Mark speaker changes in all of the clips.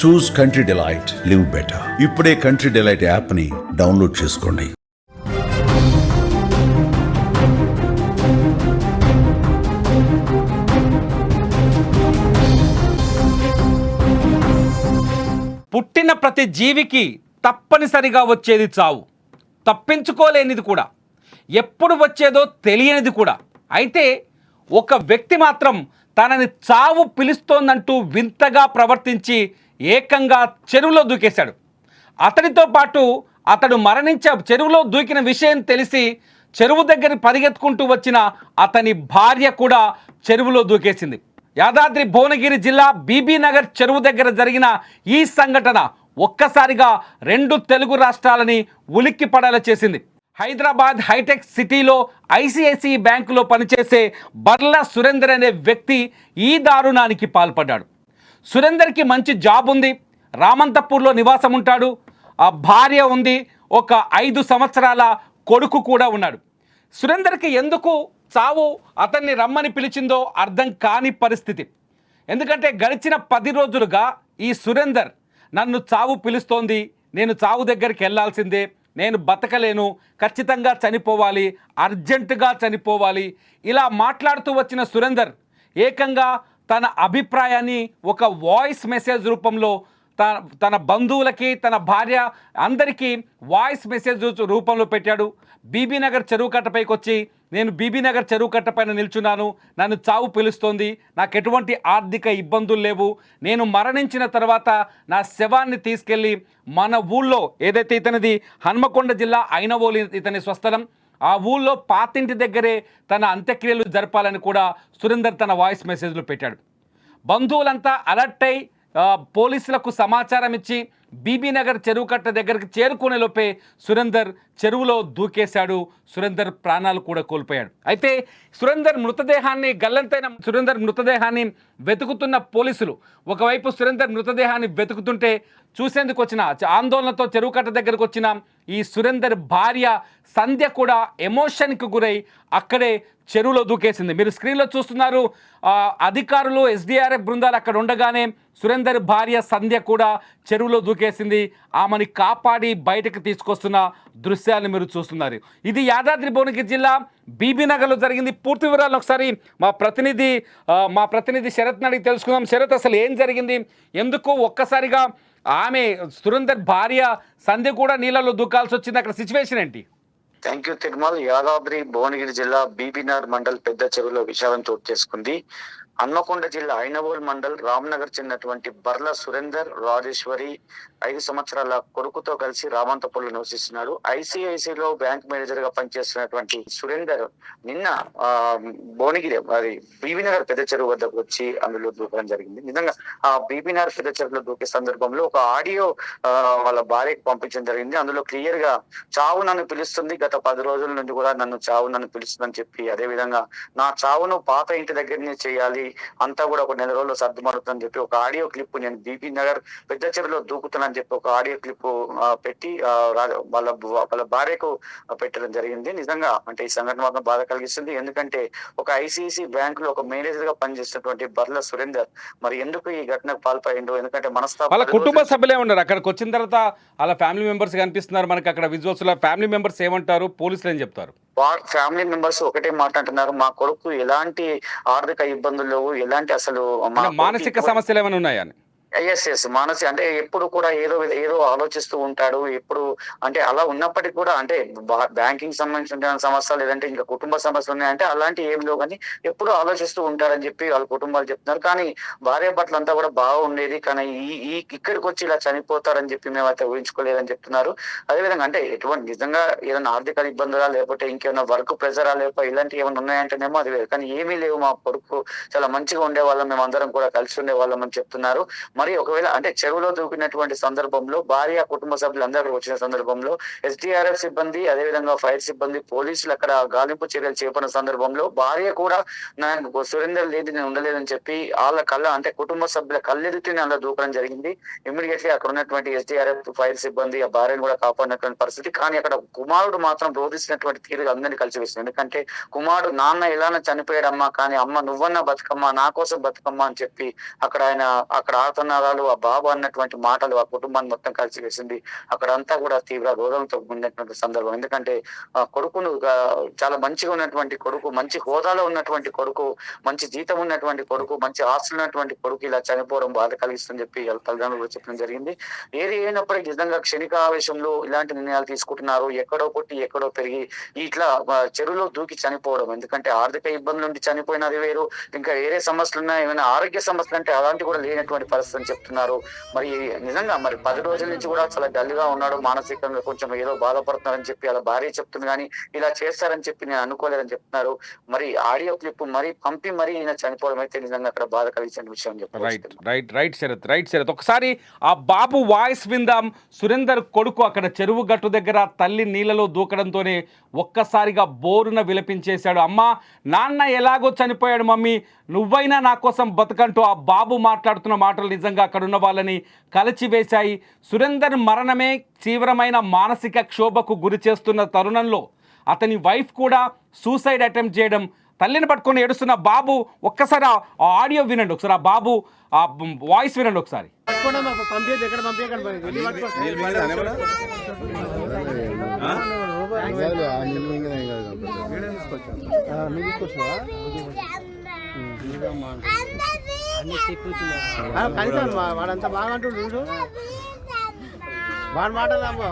Speaker 1: Choose Country Delight live better ఇప్పుడే country delight యాప్ని download చేసుకోండి.
Speaker 2: పుట్టిన ప్రతి జీవికి తప్పనిసరిగా వచ్చేది చావు. తప్పించుకోలేనిది కూడా. ఎప్పుడు వచ్చేదో తెలియనిది కూడా. అయితే ఒక వ్యక్తి మాత్రం తనని చావు పిలుస్తోందంటూ వింతగా ప్రవర్తించి ఏకంగా చెరువులో దూకేశాడు. అతడితో పాటు అతడు మరణించే చెరువులో దూకిన విషయం తెలిసి చెరువు దగ్గర పరిగెత్తుకుంటూ వచ్చిన అతని భార్య కూడా చెరువులో దూకేసింది. యాదాద్రి భువనగిరి జిల్లా బీబీనగర్ చెరువు దగ్గర జరిగిన ఈ సంఘటన ఒక్కసారిగా రెండు తెలుగు రాష్ట్రాలని ఉలిక్కి పడేలా చేసింది. హైదరాబాద్ హైటెక్ సిటీలో ఐసిఐసిఐ బ్యాంకులో పనిచేసే బర్ల సురేందర్ అనే వ్యక్తి ఈ దారుణానికి పాల్పడ్డాడు. సురేందర్కి మంచి జాబ్ ఉంది. రామంతపూర్లో నివాసం ఉంటాడు. ఆ భార్య ఉంది. ఒక ఐదు సంవత్సరాల కొడుకు కూడా ఉన్నాడు. సురేందర్కి ఎందుకు చావు అతన్ని రమ్మని పిలిచిందో అర్థం కాని పరిస్థితి. ఎందుకంటే గడిచిన పది రోజులుగా ఈ సురేందర్ నన్ను చావు పిలుస్తోంది. నేను చావు దగ్గరికి వెళ్ళాల్సిందే. నేను బతకలేను. ఖచ్చితంగా చనిపోవాలి. అర్జెంటుగా చనిపోవాలి. ఇలా మాట్లాడుతూ వచ్చిన సురేందర్ ఏకంగా తన అభిప్రాయాన్ని ఒక వాయిస్ మెసేజ్ రూపంలో తన తన బంధువులకి తన భార్య అందరికీ వాయిస్ మెసేజ్ రూపంలో పెట్టాడు. బీబీనగర్ చెరువు కట్టపైకి వచ్చి నేను బీబీనగర్ చెరువు కట్ట పైన నిల్చున్నాను. నన్ను చావు పిలుస్తోంది. నాకు ఎటువంటి ఆర్థిక ఇబ్బందులు లేవు. నేను మరణించిన తర్వాత నా శవాన్ని తీసుకెళ్ళి మన ఊళ్ళో ఏదైతే ఇతనిది హన్మకొండ జిల్లా అయినవోలి ఇతని స్వస్థలం ఆ ఊళ్ళో పాతింటి దగ్గరే తన అంత్యక్రియలు జరపాలని కూడా సురేందర్ తన వాయిస్ మెసేజ్లో పెట్టాడు. బంధువులంతా అలర్ట్ అయి పోలీసులకు సమాచారం ఇచ్చి బీబీనగర్ చెరువు కట్ట దగ్గరికి చేరుకునే లోపే సురేందర్ చెరువులో దూకేశాడు. సురేందర్ ప్రాణాలు కూడా కోల్పోయాడు. అయితే సురేందర్ మృతదేహాన్ని గల్లంతైన సురేందర్ మృతదేహాన్ని వెతుకుతున్న పోలీసులు ఒకవైపు సురేందర్ మృతదేహాన్ని వెతుకుతుంటే చూసేందుకు వచ్చిన ఆందోళనతో చెరువు కట్ట దగ్గరకు వచ్చిన ఈ సురేందర్ భార్య సంధ్య కూడా ఎమోషన్కి గురై అక్కడే చెరువులో దూకేసింది. మీరు స్క్రీన్లో చూస్తున్నారు అధికారులు ఎస్డిఆర్ఎఫ్ బృందాలు అక్కడ ఉండగానే సురేందర్ భార్య సంధ్య కూడా చెరువులో దూకి దూకేసింది ఆమెని కాపాడి బయటకు తీసుకొస్తున్న దృశ్యాన్ని మీరు చూస్తున్నారు. ఇది యాదాద్రి భువనగిరి జిల్లా బీబీ నగర్లో జరిగింది. పూర్తి వివరాలు ఒకసారి మా ప్రతినిధి మా ప్రతినిధి శరత్ అడిగి తెలుసుకుందాం. శరత్ అసలు ఏం జరిగింది? ఎందుకు ఒక్కసారిగా ఆమె సురేందర్ భార్య సంధ్య కూడా నీళ్ళలో దూకాల్సి వచ్చింది? అక్కడ సిచ్యువేషన్ ఏంటి?
Speaker 3: Thank you Tirumal. Yadadri Bhuvanagiri జిల్లా బీబీనార్ మండల్ పెద్ద చెరువులో విషాదం చోటు చేసుకుంది. హన్మకొండ జిల్లా ఐనవోల్ మండల్ రామ్నగర్ చెందినటువంటి బర్ల సురేందర్ రాజేశ్వరి ఐదు సంవత్సరాల కొడుకుతో కలిసి రామంతపూర్లో నివసిస్తున్నాడు ICICI లో బ్యాంక్ మేనేజర్గా పనిచేస్తున్నటువంటి సురేందర్ నిన్న ఆ భువనగిరి అది బీబీనగర్ పెద్ద చెరువు వద్దకు వచ్చి అందులో దూకడం జరిగింది. నిజంగా ఆ బీబీనగర్ పెద్ద చెరువులో దూకే సందర్భంలో ఒక ఆడియో వాళ్ళ భార్యకు పంపించడం జరిగింది. అందులో క్లియర్గా చావు నన్ను పిలుస్తుంది గత పది రోజుల నుండి కూడా నన్ను చావు నన్ను పిలుస్తుందని చెప్పి అదే విధంగా నా చావును పాత ఇంటి దగ్గరనే చేయాలి అంతా కూడా ఒక నెల రోజులు సర్దుమడుతుందని చెప్పి ఒక ఆడియో క్లిప్ నేను బీపీ నగర్ పెద్ద చెరువులో దూకుతానని చెప్పి ఒక ఆడియో క్లిప్ పెట్టి వాళ్ళ వాళ్ళ భార్యకు పెట్టడం జరిగింది. నిజంగా అంటే ఈ సంఘటన మాత్రం బాధ కలిగిస్తుంది. ఎందుకంటే ఒక ఐసిఐసి బ్యాంక్లో ఒక మేనేజర్గా పనిచేస్తున్నటువంటి బర్ల సురేందర్ మరి ఎందుకు ఈ ఘటనకు పాల్పడిండు? ఎందుకంటే
Speaker 2: వాళ్ళ
Speaker 3: మనస్తాప
Speaker 2: కుటుంబ సభ్యులే ఉన్నారు. అక్కడికి వచ్చిన తర్వాత వాళ్ళ ఫ్యామిలీ మెంబర్స్ కనిపిస్తున్నారు. మనకి అక్కడ విజువల్స్లో ఫ్యామిలీ మెంబర్స్ ఏమంటారు? పోలీసులు ఏం చెప్తారు?
Speaker 3: ఫ్యామిలీ మెంబర్స్ ఒకటే మాట అంటున్నారు. మా కొడుకు ఎలాంటి ఆర్థిక ఇబ్బందులు ఎలాంటి అసలు
Speaker 2: మానసిక సమస్యలు ఏమైనా ఉన్నాయా అని?
Speaker 3: ఎస్ ఎస్ మానసి అంటే ఎప్పుడు కూడా ఏదో ఏదో ఆలోచిస్తూ ఉంటాడు. ఎప్పుడు అంటే అలా ఉన్నప్పటికీ కూడా అంటే బ్యాంకింగ్ సంబంధించిన సమస్యలు లేదంటే ఇంకా కుటుంబ సమస్యలు ఉన్నాయంటే అలాంటి ఏం లేవు కానీ ఎప్పుడు ఆలోచిస్తూ ఉంటారని చెప్పి వాళ్ళ కుటుంబాలు చెప్తున్నారు. కానీ భార్య భర్తలు అంతా కూడా బాగుండేది. కానీ ఈ ఈ ఇక్కడికి వచ్చి ఇలా చనిపోతారని చెప్పి మేము అయితే ఊహించుకోలేదని చెప్తున్నారు. అదేవిధంగా అంటే ఎటువంటి నిజంగా ఏదైనా ఆర్థిక ఇబ్బందులా లేకపోతే ఇంకేమైనా వర్క్ ప్రెజరా లేకపోతే ఇలాంటివి ఏమైనా ఉన్నాయంటేనేమో అది కానీ ఏమీ లేవు మా కొడుకు. చాలా మంచిగా ఉండేవాళ్ళం. మేము అందరం కూడా కలిసి ఉండేవాళ్ళం అని చెప్తున్నారు. మరి ఒకవేళ అంటే చెరువులో దూకినటువంటి సందర్భంలో భార్య కుటుంబ సభ్యులు అందరూ వచ్చిన సందర్భంలో ఎస్డిఆర్ఎఫ్ సిబ్బంది అదేవిధంగా ఫైర్ సిబ్బంది పోలీసులు అక్కడ గాలింపు చర్యలు చేపట్టిన సందర్భంలో భార్య కూడా నాకు సురేందర్ లేదు నేను ఉండలేదని చెప్పి వాళ్ళ కళ్ళ అంటే కుటుంబ సభ్యుల కళ్ళెదుటి అందులో దూకడం జరిగింది. ఇమీడియట్లీ అక్కడ ఉన్నటువంటి ఎస్డిఆర్ఎఫ్ ఫైర్ సిబ్బంది ఆ భార్యను కూడా కాపాడినటువంటి పరిస్థితి. కానీ అక్కడ కుమారుడు మాత్రం రోధిస్తున్నటువంటి తీరు అందరినీ కలిసి వేసింది ఎందుకంటే కుమారుడు నాన్న ఎలానో చనిపోయాడమ్మా కానీ అమ్మ నువ్వన్నా బతుకమ్మా నా కోసం బతుకమ్మా అని చెప్పి అక్కడ ఆయన అక్కడ ఆడుతున్న ఆర్తనాదాలు ఆ బాబు అన్నటువంటి మాటలు ఆ కుటుంబాన్ని మొత్తం కలిసి వేసింది. అక్కడంతా కూడా తీవ్ర రోధంతో ఉన్నటువంటి సందర్భం. ఎందుకంటే ఆ కొడుకును చాలా మంచిగా ఉన్నటువంటి కొడుకు మంచి హోదాలో ఉన్నటువంటి కొడుకు మంచి జీతం ఉన్నటువంటి కొడుకు మంచి ఆస్తులు ఉన్నటువంటి కొడుకు ఇలా చనిపోవడం బాధ కలిగిస్తుందని చెప్పి వాళ్ళ తల్లిదండ్రులు చెప్పడం జరిగింది. ఏది అయినప్పటికీ నిజంగా క్షణిక ఆవేశంలో ఇలాంటి నిర్ణయాలు తీసుకుంటున్నారు. ఎక్కడో కొట్టి ఎక్కడో పెరిగి ఇట్లా చెరువులో దూకి చనిపోవడం. ఎందుకంటే ఆర్థిక ఇబ్బందుల నుండి చనిపోయినది వేరు. ఇంకా వేరే సమస్యలు ఉన్నాయి ఏమైనా ఆరోగ్య సమస్యలు అంటే అలాంటి కూడా లేనటువంటి పరిస్థితి అని చెప్తున్నారు. మరి నిజంగా మరి పది రోజుల నుంచి కూడా చాలా డల్గా ఉన్నాడు. మానసికంగా కొంచెం ఏదో బాధపడుతున్నారని చెప్పి అలా భార్య చెప్తుంది కానీ ఇలా చేస్తారని చెప్పి నేను అనుకోలేదని చెప్తున్నారు. మరి ఆడియో క్లిప్ మరి పంపి మరి ఈయన చనిపోవడం అయితే నిజంగా అక్కడ బాధ కలిగించిన విషయం
Speaker 2: రైట్
Speaker 3: చెప్పారు
Speaker 2: right right Sharath right Sharath. ఒకసారి ఆ బాబు వాయిస్ విందాం. సురేందర్ కొడుకు అక్కడ చెరువు గట్టు దగ్గర తల్లి నీళ్ళలో దూకడంతోనే ఒక్కసారిగా బోరున విలపించేశాడు. అమ్మా నాన్న ఎలాగో చనిపోయాడు మమ్మీ. నువ్వైనా నా కోసం బతుకంటూ ఆ బాబు మాట్లాడుతున్న మాటలు నిజంగా అక్కడ ఉన్న వాళ్ళని కలిచివేశాయి. సురేందర్ మరణమే తీవ్రమైన మానసిక క్షోభకు గురి చేస్తున్న తరుణంలో అతని వైఫ్ కూడా సూసైడ్ అటెంప్ట్ చేయడం తల్లిని పట్టుకొని ఏడుస్తున్న బాబు ఒక్కసారి ఆ ఆడియో వినండి ఒకసారి ఆ బాబు ఆ వాయిస్ వినండి ఒకసారి.
Speaker 4: పట్టుకోండి వా- వాడంతా బాగా అంటుండు చూడు. వాడి మాటలు అమ్మా.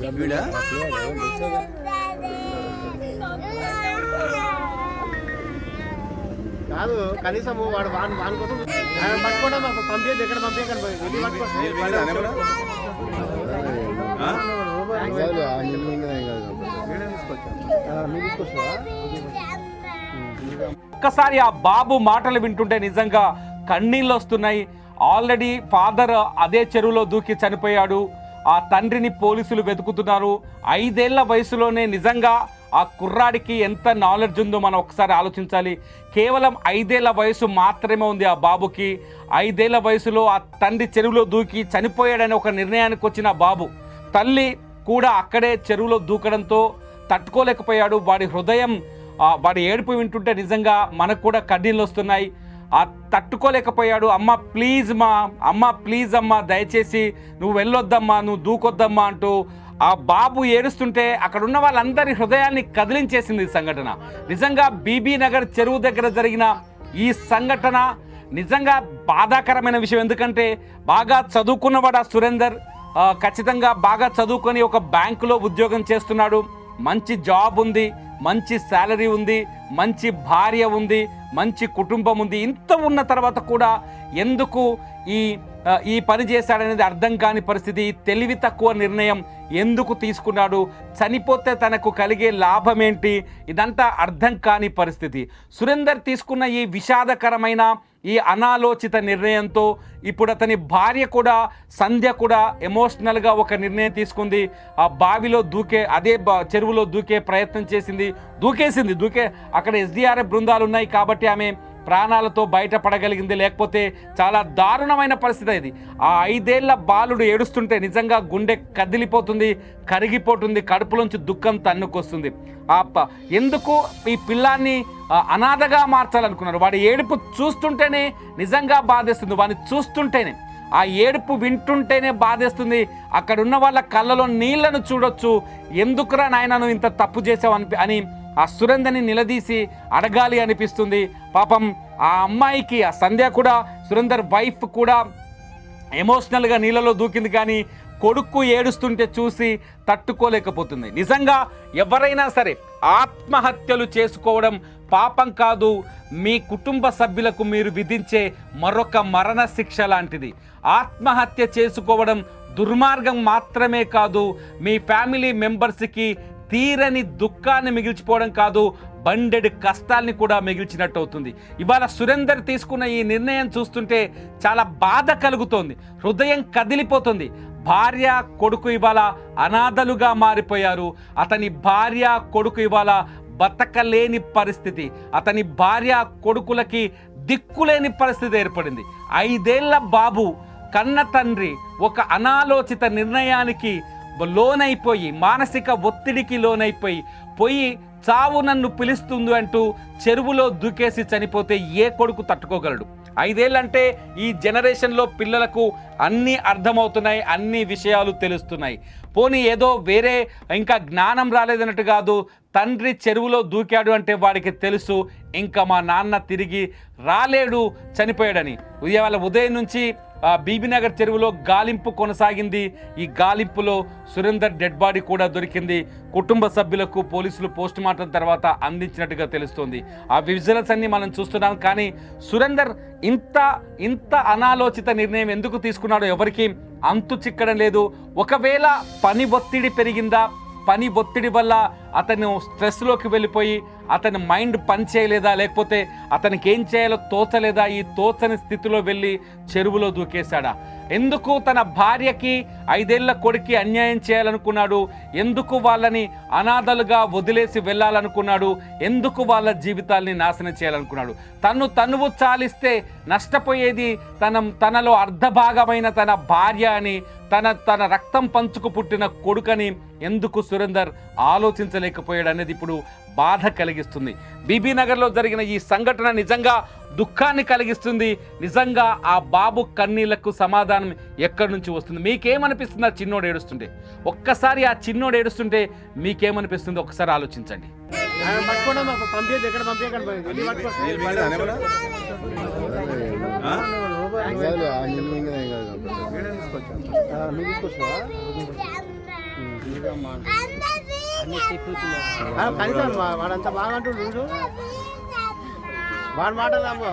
Speaker 5: చెప్పు
Speaker 4: కాదు కనీసం వాడు వాని వాని కోసం ఆయన పట్టుకోండి మాకు పంపించదు ఎక్కడ పంపించకండి?
Speaker 2: ఒక్కసారి ఆ బాబు మాటలు వింటుంటే నిజంగా కన్నీళ్ళు వస్తున్నాయి. ఆల్రెడీ ఫాదర్ అదే చెరువులో దూకి చనిపోయాడు. ఆ తండ్రిని పోలీసులు వెతుకుతున్నారు. ఐదేళ్ళ వయసులోనే నిజంగా ఆ కుర్రాడికి ఎంత నాలెడ్జ్ ఉందో మనం ఒకసారి ఆలోచించాలి. కేవలం ఐదేళ్ళ వయసు మాత్రమే ఉంది ఆ బాబుకి. ఐదేళ్ళ వయసులో ఆ తండ్రి చెరువులో దూకి చనిపోయాడని ఒక నిర్ణయానికి వచ్చిన బాబు. తల్లి కూడా అక్కడే చెరువులో దూకడంతో తట్టుకోలేకపోయాడు. వాడి హృదయం వాడి ఏడుపు వింటుంటే నిజంగా మనకు కూడా కడ్డీలు వస్తున్నాయి. ఆ తట్టుకోలేకపోయాడు. అమ్మ ప్లీజ్ మా అమ్మ ప్లీజ్ అమ్మ దయచేసి నువ్వు వెళ్ళొద్దమ్మా నువ్వు దూకొద్దమ్మా అంటూ ఆ బాబు ఏడుస్తుంటే అక్కడ ఉన్న వాళ్ళందరి హృదయాన్ని కదిలించేసింది ఈ సంఘటన. నిజంగా బీబీ నగర్ చెరువు దగ్గర జరిగిన ఈ సంఘటన నిజంగా బాధాకరమైన విషయం. ఎందుకంటే బాగా చదువుకున్నవాడు ఆ సురేందర్ ఖచ్చితంగా బాగా చదువుకొని ఒక బ్యాంకులో ఉద్యోగం చేస్తున్నాడు. మంచి జాబ్ ఉంది మంచి శాలరీ ఉంది మంచి భార్య ఉంది మంచి కుటుంబం ఉంది. ఇంత ఉన్న తర్వాత కూడా ఎందుకు ఈ ఈ పని చేశాడనేది అర్థం కాని పరిస్థితి తెలివి తక్కువ నిర్ణయం ఎందుకు తీసుకున్నాడు చనిపోతే తనకు కలిగే లాభం ఏంటి ఇదంతా అర్థం కాని పరిస్థితి. సురేందర్ తీసుకున్న ఈ విషాదకరమైన ఈ అనాలోచిత నిర్ణయంతో ఇప్పుడు అతని భార్య కూడా సంధ్య కూడా ఎమోషనల్గా ఒక నిర్ణయం తీసుకుంది. ఆ బావిలో దూకే అదే బా- చెరువులో దూకే ప్రయత్నం చేసింది. దూకేసింది దూకే అక్కడ ఎస్డిఆర్ఎఫ్ బృందాలు ఉన్నాయి కాబట్టి ఆమె ప్రాణాలతో బయటపడగలిగింది. లేకపోతే చాలా దారుణమైన పరిస్థితి ఇది ఆ ఐదేళ్ళ బాలుడు ఏడుస్తుంటే నిజంగా గుండె కదిలిపోతుంది కరిగిపోతుంది కడుపులోంచి దుఃఖం తన్నుకొస్తుంది. ఆ ఎందుకు ఈ పిల్లాన్ని అనాథగా మార్చాలనుకున్నారు? వాడి ఏడుపు చూస్తుంటేనే నిజంగా బాధేస్తుంది. వాడిని చూస్తుంటేనే. ఆ ఏడుపు వింటుంటేనే బాధేస్తుంది. అక్కడ ఉన్న వాళ్ళ కళ్ళలో నీళ్ళను చూడొచ్చు. ఎందుకురా నాయన నువ్వు ఇంత తప్పు చేసావు అని అని ఆ సురేందర్ని నిలదీసి అడగాలి అనిపిస్తుంది. పాపం ఆ అమ్మాయికి ఆ సంధ్య కూడా సురేందర్ వైఫ్ కూడా ఎమోషనల్గా నీళ్ళలో దూకింది కానీ కొడుకు ఏడుస్తుంటే చూసి తట్టుకోలేకపోతుంది. నిజంగా ఎవరైనా సరే ఆత్మహత్యలు చేసుకోవడం పాపం కాదు మీ కుటుంబ సభ్యులకు మీరు విధించే మరొక మరణ శిక్ష లాంటిది. ఆత్మహత్య చేసుకోవడం దుర్మార్గం మాత్రమే కాదు మీ ఫ్యామిలీ మెంబర్స్కి తీరని దుఃఖాన్ని మిగిల్చిపోవడం కాదు బండెడ్ కష్టాల్ని కూడా మిగిల్చినట్టు అవుతుంది ఇవాళ సురేందర్ తీసుకున్న ఈ నిర్ణయం చూస్తుంటే చాలా బాధ కలుగుతోంది హృదయం కదిలిపోతుంది. భార్య కొడుకు ఇవాళ అనాథలుగా మారిపోయారు. అతని భార్య కొడుకు ఇవాళ బతకలేని పరిస్థితి. అతని భార్య కొడుకులకి దిక్కులేని పరిస్థితి ఏర్పడింది. ఐదేళ్ళ బాబు కన్న తండ్రి ఒక అనాలోచిత నిర్ణయానికి లోనైపోయి మానసిక ఒత్తిడికి లోనైపోయి పోయి చావు నన్ను పిలుస్తుంది అంటూ చెరువులో దూకేసి చనిపోతే ఏ కొడుకు తట్టుకోగలడు? ఐదేళ్ళంటే ఈ జనరేషన్లో పిల్లలకు అన్నీ అర్థమవుతున్నాయి అన్ని విషయాలు తెలుస్తున్నాయి. పోనీ ఏదో వేరే ఇంకా జ్ఞానం రాలేదన్నట్టు కాదు తండ్రి చెరువులో దూకాడు అంటే వాడికి తెలుసు. ఇంకా మా నాన్న తిరిగి రాలేడు చనిపోయాడని. ఇవాళ ఉదయం నుంచి బీబీనగర్ చెరువులో గాలింపు కొనసాగింది. ఈ గాలింపులో సురేందర్ డెడ్ బాడీ కూడా దొరికింది. కుటుంబ సభ్యులకు పోలీసులు పోస్ట్ మార్టం తర్వాత అందించినట్టుగా తెలుస్తుంది. ఆ విజువల్స్ అన్ని మనం చూస్తున్నాం కానీ సురేందర్ ఇంత ఇంత అనాలోచిత నిర్ణయం ఎందుకు తీసుకున్నాడో ఎవరికి అంతు చిక్కడం లేదు. ఒకవేళ పని ఒత్తిడి పెరిగిందా? పని ఒత్తిడి వల్ల అతను స్ట్రెస్లోకి వెళ్ళిపోయి అతని మైండ్ పని చేయలేదా లేకపోతే అతనికి ఏం చేయాలో తోచలేదా ఈ తోచని స్థితిలో వెళ్ళి చెరువులో దూకేశాడా? ఎందుకు తన భార్యకి ఐదేళ్ళ కొడుక్కి అన్యాయం చేయాలనుకున్నాడు? ఎందుకు వాళ్ళని అనాథలుగా వదిలేసి వెళ్ళాలనుకున్నాడు? ఎందుకు వాళ్ళ జీవితాల్ని నాశనం చేయాలనుకున్నాడు? తను తనువు చాలిస్తే నష్టపోయేది తన తనలో అర్ధభాగమైన తన భార్య అని తన తన రక్తం పంచుకు పుట్టిన కొడుకని ఎందుకు సురేందర్ ఆలోచించలేకపోయాడు అనేది ఇప్పుడు బాధ కలిగిస్తుంది. బీబీ నగర్లో జరిగిన ఈ సంఘటన నిజంగా దుఃఖాన్ని కలిగిస్తుంది. నిజంగా ఆ బాబు కన్నీళ్ళకు సమాధానం ఎక్కడి నుంచి వస్తుంది? మీకేమనిపిస్తుంది ఆ చిన్నోడు ఏడుస్తుంటే? ఒక్కసారి ఆ చిన్నోడు ఏడుస్తుంటే మీకేమనిపిస్తుంది? ఒక్కసారి ఆలోచించండి.
Speaker 4: ఆయన కనీసం వాడంతా బాగా అంటుండు వాడి మాటలు అమ్మా.